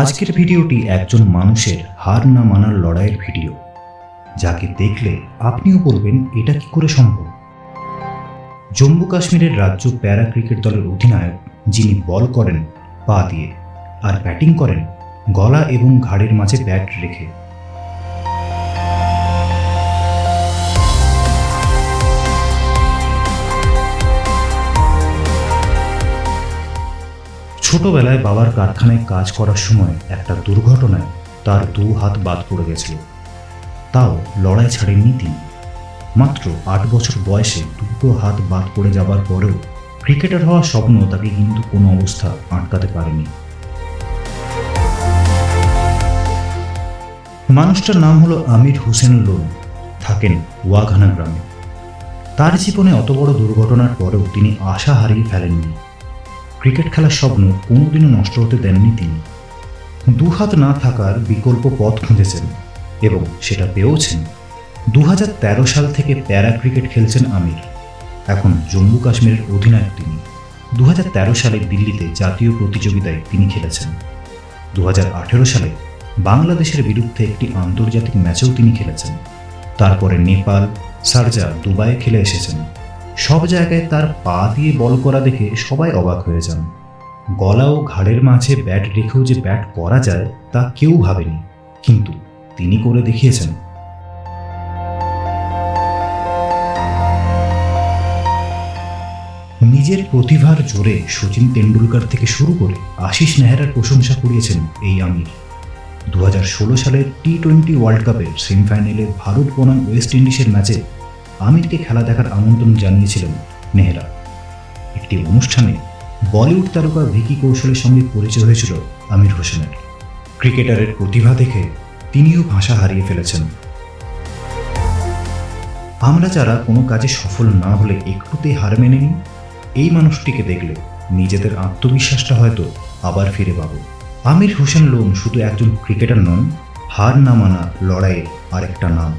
আজকের ভিডিওটি একজন মানুষের হার না মানার লড়াইয়ের ভিডিও। যাকে দেখলে আপনিও বলবেন, এটা কি করে সম্ভব? জম্মু কাশ্মীরের রাজ্য প্যারা ক্রিকেট দলের অধিনায়ক, যিনি বল করেন পা দিয়ে আর ব্যাটিং করেন, গলা এবং ঘাড়ের মাঝে ব্যাট রেখে ছোটবেলায় বাবার কারখানায় কাজ করার সময় একটা দুর্ঘটনায় তার দু হাত বাদ পড়ে গেছিল। তাও লড়াই ছাড়েননি তিনি। মাত্র আট বছর বয়সে দুটো হাত বাদ পড়ে যাবার পরেও ক্রিকেটার হওয়ার স্বপ্ন তাকে কিন্তু কোনো অবস্থা আটকাতে পারেনি। মানুষটার নাম হলো আমির হোসেন লোন। থাকেন ওয়াঘানা গ্রামে। তার জীবনে অত বড় দুর্ঘটনার পরেও তিনি আশা হারিয়ে ফেলেননি। ক্রিকেট খেলার স্বপ্ন কোনোদিনও নষ্ট হতে দেননি তিনি। দু হাত না থাকার বিকল্প পথ খুঁজেছেন এবং সেটা পেয়েওছেন। দু হাজার তেরো সাল থেকে প্যারা ক্রিকেট খেলছেন আমির। এখন জম্মু কাশ্মীরের অধিনায়ক তিনি। দু হাজার তেরো সালে দিল্লিতে জাতীয় প্রতিযোগিতায় তিনি খেলেছেন। দু হাজার আঠেরো সালে বাংলাদেশের বিরুদ্ধে একটি আন্তর্জাতিক ম্যাচেও তিনি খেলেছেন। তারপরে নেপাল, সারজা দুবাইয়ে খেলে এসেছেন। সব জায়গায় তার পা দিয়ে বল করা দেখে সবাই অবাক হয়ে যান। গলা ও ঘাড়ের মাঝে ব্যাট রেখেও যে ব্যাট করা যায়, তা কেউ ভাবেনি। কিন্তু তিনি করে দেখিয়েছেন। নিজের প্রতিভার জোরে সচিন তেন্ডুলকার থেকে শুরু করে আশিস নেহরার প্রশংসা কুড়িয়েছেন এই আমির। দু সালের টি টোয়েন্টি ওয়ার্ল্ড কাপের সেমিফাইনালে ভারত বনাম ওয়েস্ট ইন্ডিজের ম্যাচে আমিরকে খেলা দেখার আমন্ত্রণ জানিয়েছিলেন নেহরা একটি অনুষ্ঠানে বলিউড তারকা ভিকি কৌশলের সঙ্গে পরিচয় হয়েছিল আমির হোসেনের। ক্রিকেটারের প্রতিভা দেখে তিনিও ভাষা হারিয়ে ফেলেছেন। আমরা যারা কোনো কাজে সফল না হলে একটুতেই হার মেনে নিই, এই মানুষটিকে দেখলে নিজেদের আত্মবিশ্বাসটা হয়তো আবার ফিরে পাবো। আমির হোসেন লোন শুধু একজন ক্রিকেটার নন, হার না মানা লড়াইয়ের আরেকটা নাম।